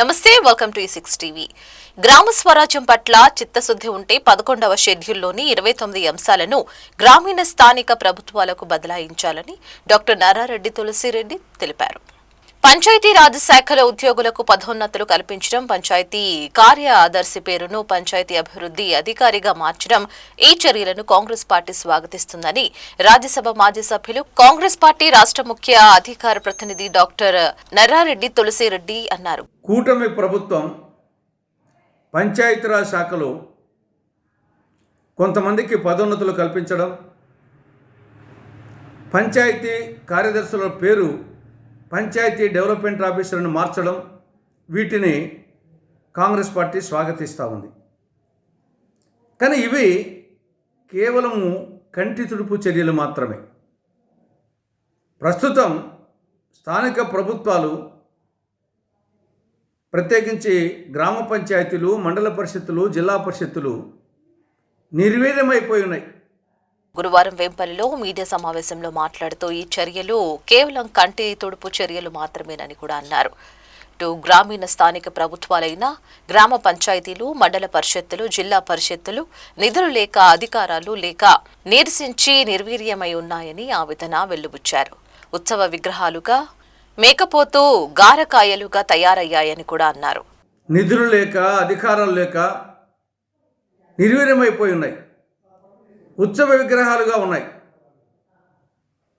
నమస్తే welcome to six TV గ్రామ స్వరాజ్యం పట్ల చిత్తశుద్ధి ఉంటే పదకొండవ షెడ్యూల్లోని ఇరవై తొమ్మిది అంశాలను గ్రామీణ స్థానిక ప్రభుత్వాలకు బదలాయించాలని డాక్టర్ నారారెడ్డి తులసిరెడ్డి తెలిపారు. పంచాయతీరాజ్ శాఖల ఉద్యోగులకు పదోన్నతులు కల్పించడం పంచాయతీ కార్యదర్శి పేరును పంచాయతీ అభివృద్ధి అధికారిగా మార్చడం ఈ చర్యలను కాంగ్రెస్ పార్టీ స్వాగతిస్తుందని రాజ్యసభ మాజీ సభ్యులు కాంగ్రెస్ పార్టీ రాష్ట్ర ముఖ్య అధికార ప్రతినిధి డాక్టర్ నర్రారెడ్డి తులసిరెడ్డి అన్నారు. కూటమి ప్రభుత్వం పంచాయతీరాజ్ శాఖలో కొంతమందికి పదోన్నతులు కల్పించడం పంచాయతీ కార్యదర్శుల పేరు పంచాయతీ డెవలప్మెంట్ ఆఫీసర్ని మార్చడం వీటిని కాంగ్రెస్ పార్టీ స్వాగతిస్తూ ఉంది. కానీ ఇవి కేవలము కంటి తుడుపు చర్యలు మాత్రమే. ప్రస్తుతం స్థానిక ప్రభుత్వాలు ప్రత్యేకించి గ్రామ పంచాయతీలు మండల పరిషత్తులు జిల్లా పరిషత్తులు నిర్వీర్యమైపోయి ఉన్నాయి. గురువారం వేంపల్లిలో మీడియా సమావేశంలో మాట్లాడుతూ ఈ చర్యలు కేవలం కంటి తుడుపు చర్యలు మాత్రమేనని కూడా అన్నారు. ఇటు గ్రామీణ స్థానిక ప్రభుత్వాలైన గ్రామ పంచాయతీలు మండల పరిషత్తులు జిల్లా పరిషత్తులు నిధులు లేక అధికారాలు లేక నిరసించి నిర్వీర్యమై ఉన్నాయని ఆవేదన వెల్లుబుచ్చారు. ఉత్సవ విగ్రహాలుగా మేకపోతూ గారకాయలుగా తయారయ్యాయని కూడా అన్నారు. నిధులు లేక అధికారాలు లేక నిర్వీర్యమైపోయి ఉన్నాయి. ఉత్సవ విగ్రహాలుగా ఉన్నాయి.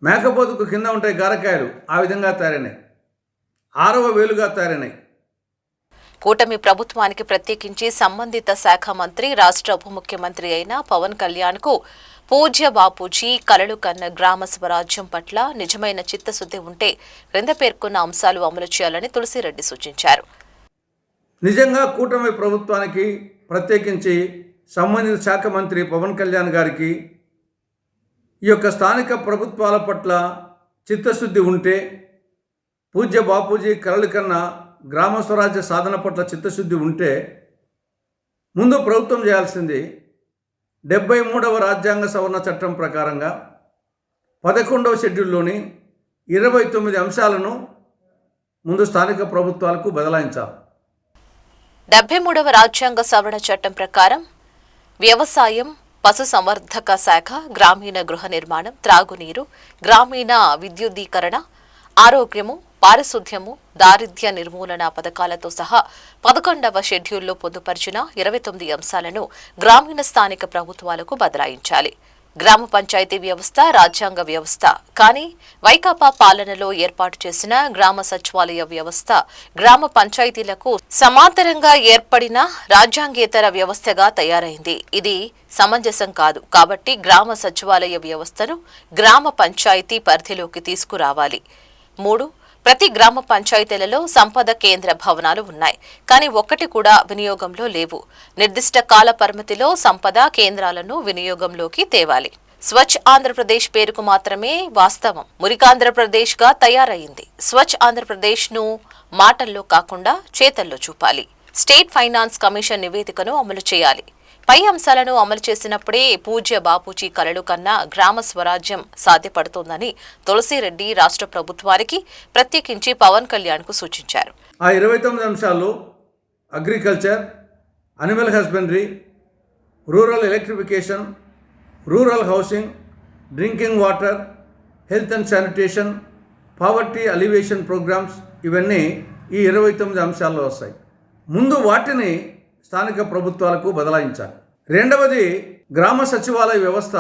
మేకపోతుకు కింద ఉంటాయి గారకాయలు ఆ విధంగా తయారైనాయి. ఆరవ వేలుగా తయారైనాయి. కూటమి ప్రభుత్వానికి ప్రత్యేకించి సంబంధిత శాఖ మంత్రి రాష్ట్ర ఉప ముఖ్యమంత్రి అయిన పవన్ కళ్యాణ్కు పూజ్య బాపూజీ కలలు కన్న గ్రామ స్వరాజ్యం పట్ల నిజమైన చిత్తశుద్ధి ఉంటే క్రింద పేర్కొన్న అంశాలు అమలు చేయాలని తులసిరెడ్డి సూచించారు. నిజంగా కూటమి ప్రభుత్వానికి ప్రత్యేకించి సంబంధిత శాఖ మంత్రి పవన్ కళ్యాణ్ గారికి ఈ యొక్క స్థానిక ప్రభుత్వాల పట్ల చిత్తశుద్ధి ఉంటే పూజ్య బాపూజీ కలలు కన్నా గ్రామ స్వరాజ్య సాధన పట్ల చిత్తశుద్ధి ఉంటే ముందు ప్రభుత్వం చేయాల్సింది డెబ్బై మూడవ రాజ్యాంగ సవరణ చట్టం ప్రకారంగా పదకొండవ షెడ్యూల్లోని ఇరవై తొమ్మిది అంశాలను ముందు స్థానిక ప్రభుత్వాలకు బదలాయించాలి. డెబ్బై మూడవ రాజ్యాంగ సవరణ చట్టం ప్రకారం వ్యవసాయం పశుసంవర్ధక శాఖ గ్రామీణ గృహ నిర్మాణం త్రాగునీరు గ్రామీణ విద్యుద్దీకరణ ఆరోగ్యము పారిశుద్ధ్యము దారిద్ర్య నిర్మూలన పథకాలతో సహా పదకొండవ షెడ్యూల్లో పొందుపరిచిన ఇరవై తొమ్మిది అంశాలను గ్రామీణ స్థానిక ప్రభుత్వాలకు బదలాయించాలి. గ్రామ పంచాయతీ వ్యవస్థ రాజ్యాంగ వ్యవస్థ. కానీ వైకాపా పాలనలో ఏర్పాటు చేసిన గ్రామ సచివాలయ వ్యవస్థ గ్రామ పంచాయతీలకు సమాంతరంగా ఏర్పడిన రాజ్యాంగేతర వ్యవస్థగా తయారైంది. ఇది సమంజసం కాదు. కాబట్టి గ్రామ సచివాలయ వ్యవస్థను గ్రామ పంచాయతీ పరిధిలోకి తీసుకురావాలి. మూడు ప్రతి గ్రామ పంచాయతీలలో సంపద కేంద్ర భవనాలు ఉన్నాయి. కానీ ఒక్కటి కూడా వినియోగంలో లేవు. నిర్దిష్ట కాల పరిమితిలో సంపద కేంద్రాలను వినియోగంలోకి తేవాలి. స్వచ్ఛ ఆంధ్రప్రదేశ్ పేరుకు మాత్రమే వాస్తవం. మురికాంధ్రప్రదేశ్గా తయారైంది స్వచ్ఛ ఆంధ్రప్రదేశ్ను మాటల్లో కాకుండా చేతల్లో చూపాలి. స్టేట్ ఫైనాన్స్ కమిషన్ నివేదికను అమలు చేయాలి. పై అంశాలను అమలు చేసినప్పుడే పూజ్య బాపూజీ కలలు కన్నా గ్రామ స్వరాజ్యం సాధ్యపడుతోందని తులసిరెడ్డి రాష్ట్ర ప్రభుత్వానికి ప్రత్యేకించి పవన్ కళ్యాణ్కు సూచించారు. ఆ ఇరవై తొమ్మిది అంశాల్లో agriculture animal husbandry rural electrification rural housing drinking water health and sanitation poverty alleviation programmes ఇవన్నీ ఈ ఇరవై తొమ్మిది అంశాల్లో వస్తాయి. ముందు వాటిని స్థానిక ప్రభుత్వాలకు బదలాయించాలి. రెండవది గ్రామ సచివాలయ వ్యవస్థ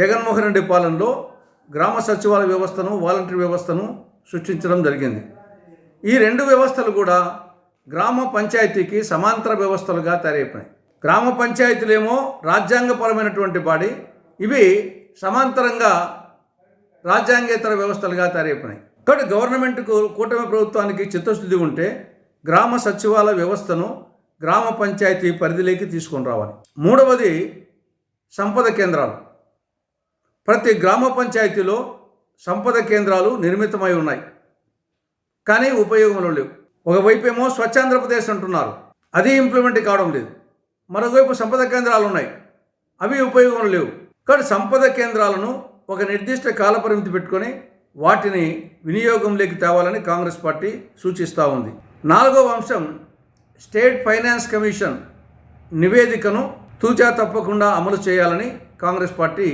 జగన్మోహన్ రెడ్డి పాలనలో గ్రామ సచివాలయ వ్యవస్థను వాలంటరీ వ్యవస్థను సృష్టించడం జరిగింది. ఈ రెండు వ్యవస్థలు కూడా గ్రామ పంచాయతీకి సమాంతర వ్యవస్థలుగా తయారైపోయాయి గ్రామ పంచాయతీలేమో రాజ్యాంగపరమైనటువంటి బాడీ ఇవి సమాంతరంగా రాజ్యాంగేతర వ్యవస్థలుగా తయారైపోయినాయి. కాబట్టి గవర్నమెంట్కు కూటమి ప్రభుత్వానికి చిత్తశుద్ధి ఉంటే గ్రామ సచివాలయ వ్యవస్థను గ్రామ పంచాయతీ పరిధిలోకి తీసుకొని రావాలి. మూడవది సంపద కేంద్రాలు. ప్రతి గ్రామ పంచాయతీలో సంపద కేంద్రాలు నిర్మితమై ఉన్నాయి. కానీ ఉపయోగంలో లేవు. ఒకవైపు ఏమో స్వచ్ఛాంధ్రప్రదేశ్ అంటున్నారు. అది ఇంప్లిమెంట్ కావడం లేదు. మరోవైపు సంపద కేంద్రాలు ఉన్నాయి. అవి ఉపయోగంలో లేవు. కాబట్టి సంపద కేంద్రాలను ఒక నిర్దిష్ట కాలపరిమితి పెట్టుకొని వాటిని వినియోగంలోకి తేవాలని కాంగ్రెస్ పార్టీ సూచిస్తూ ఉంది. నాలుగవ అంశం స్టేట్ ఫైనాన్స్ కమిషన్ నివేదికను తూచా తప్పకుండా అమలు చేయాలని కాంగ్రెస్ పార్టీ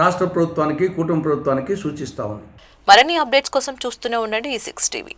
రాష్ట్ర ప్రభుత్వానికి కుటుంబ ప్రభుత్వానికి సూచిస్తా ఉంది. మరిన్ని అప్డేట్స్ కోసం చూస్తూనే ఉండండి ఈ సిక్స్ టీవీ.